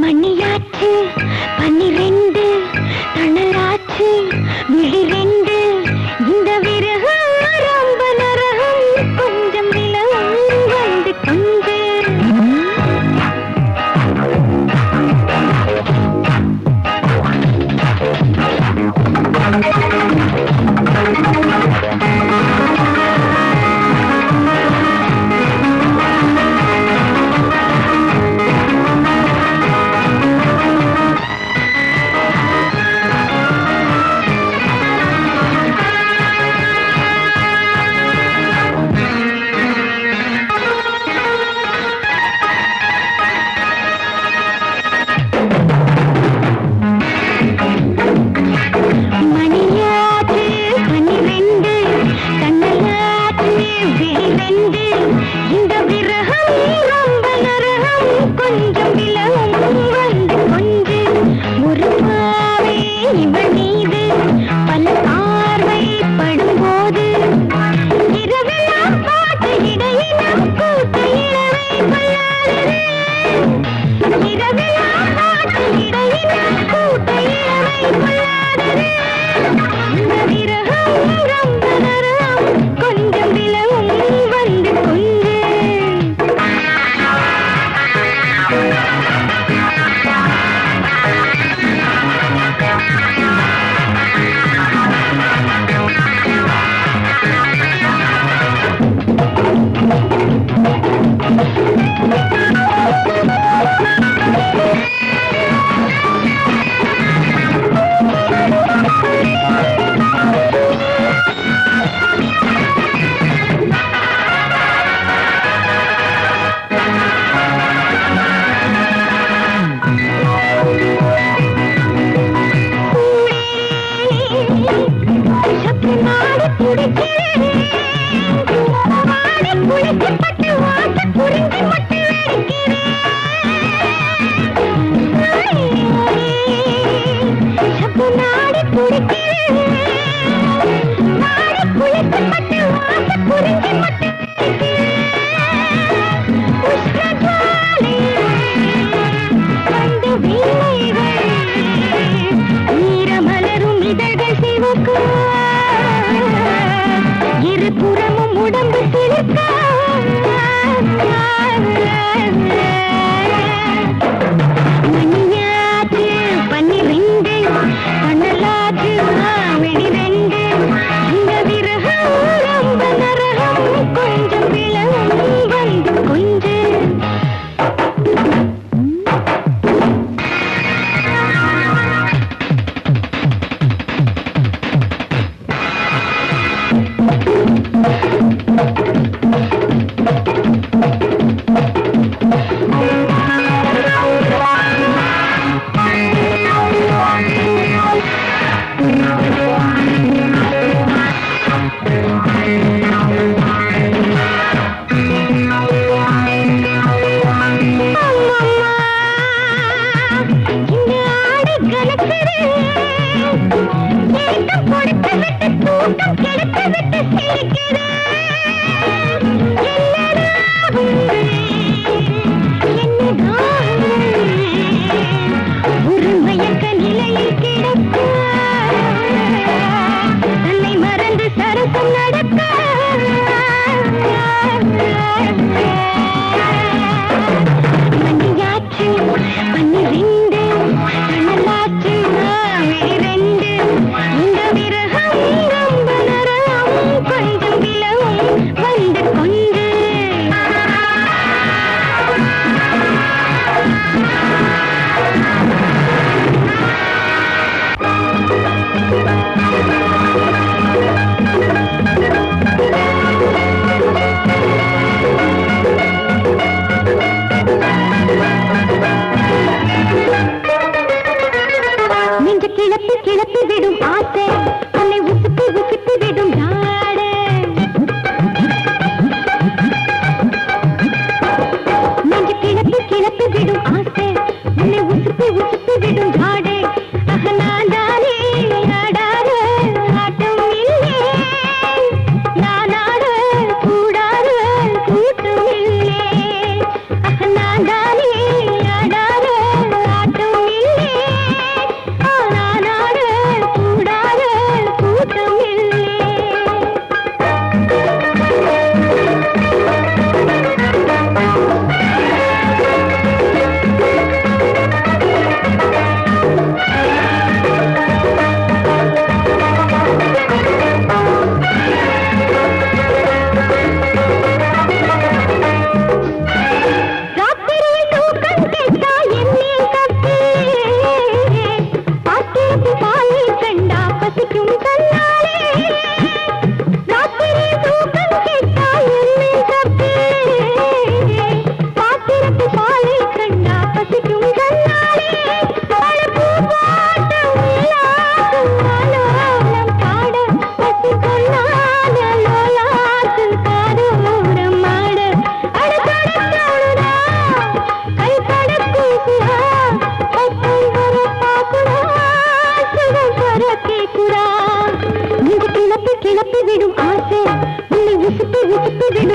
மணியாச்சு.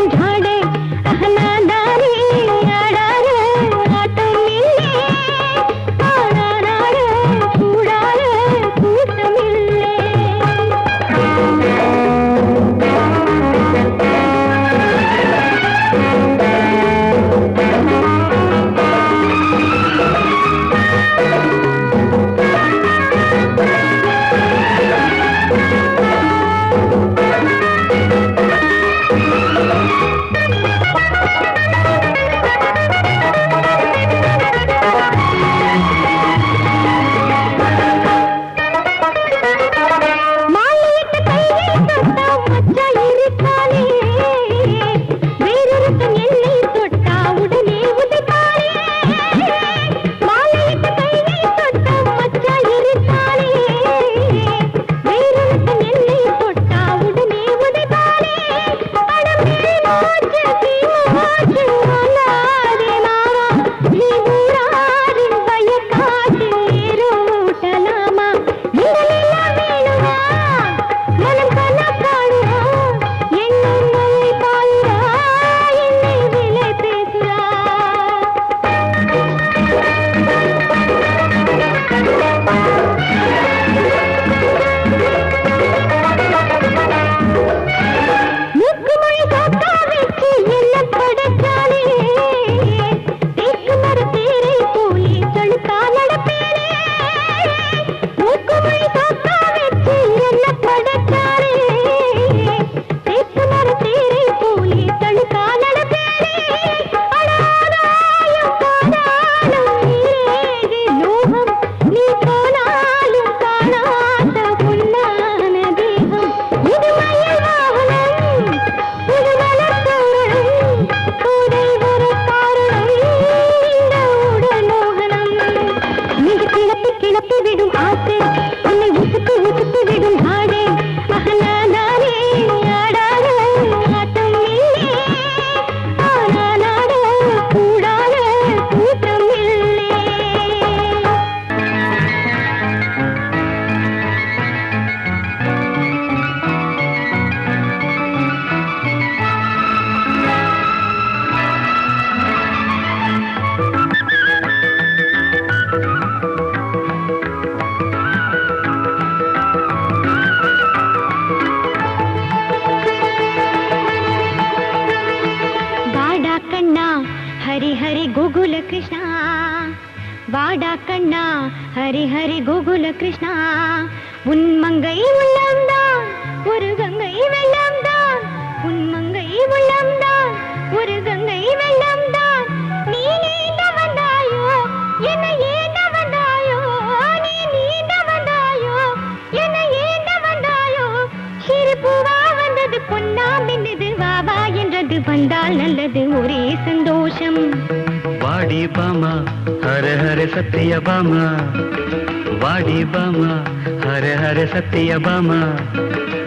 झाड़ கிருஷ்ணா. வாடா கண்ணா ஹரி ஹரி கோகுல கிருஷ்ணா. உன் மங்கை உள்ளம்தான் ஒரு கங்கை வெள்ளம்தான் உன் மங்கை உள்ளம்தான் ஒரு வாடி பாமா ஹர ஹர சத்திய பாமா. வாடி பாமா ஹர ஹர சத்திய பாமா.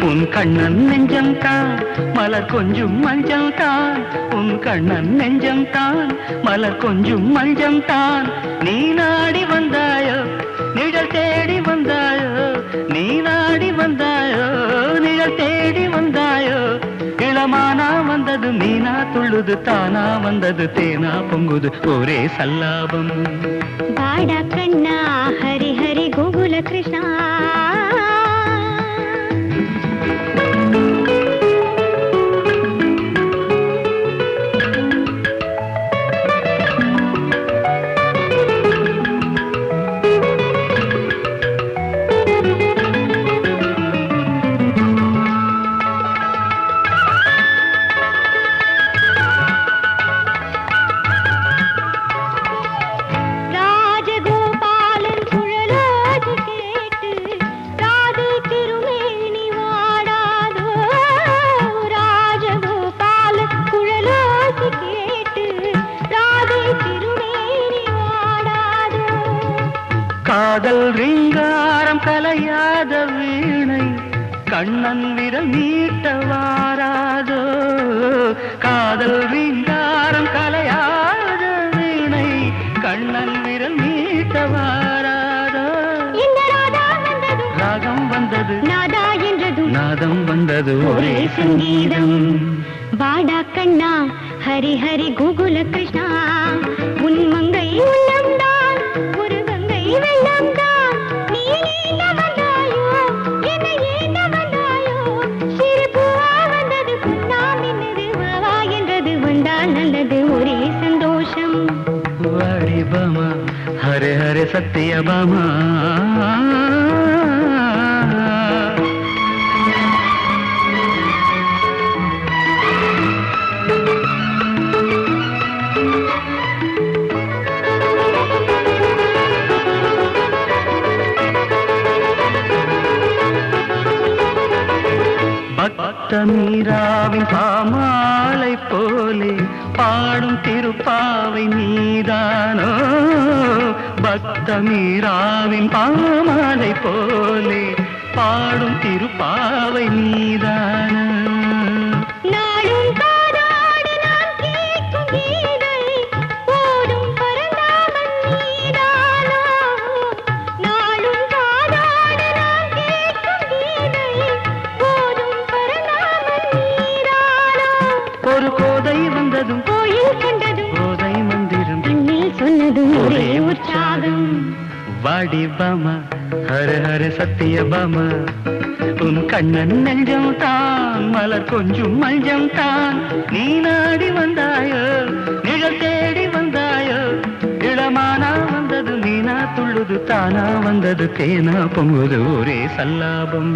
உன் கண்ணன் நெஞ்சம் தான் மலர் கொஞ்சம் மஞ்சள் தான். உன் கண்ணன் நெஞ்சம் தான் மலர் கொஞ்சம் மஞ்சள் தான். நீ நாடி வந்தாயோ நிழல் தேடி வந்தாயோ நீ நாடி இளமானா வந்தது மீனா துள்ளுது தானா வந்தது தேனா பொங்குது ஒரே சல்லாபம். பாடா கண்ணா ஹரி ஹரி கோகுல கிருஷ்ணா. கண்ணன் விரல் நீட்ட வாராதோ? காதல் ரீங்காரம் கலையாத வீணை கண்ணன் விரல் நீட்ட வாராதோ? ராகம் வந்தது. நாதா என்றதும். நாதம் வந்தது. ஒரே சங்கீதம். வாடா கண்ணா ஹரி ஹரி கோகுல கிருஷ்ணா. உன் மீராவின் பாமாலை போலே பாடும் திருப்பாவை நீதானோ? பக்த மீராவின் பாமாலை போலே பாடும் திருப்பாவை நீதான்? வாடி பாமா ஹர ஹர சத்திய பாமா. உன் கண்ணன் நெஞ்சம் தான் மலர் கொஞ்சம் மஞ்சம் தான். நீ நாடி வந்தாயோ நிழல் தேடி வந்தாயோ. இளமானா வந்தது மீனா துள்ளுது தானா வந்தது தேனா பொங்குது ஒரே சல்லாபம்.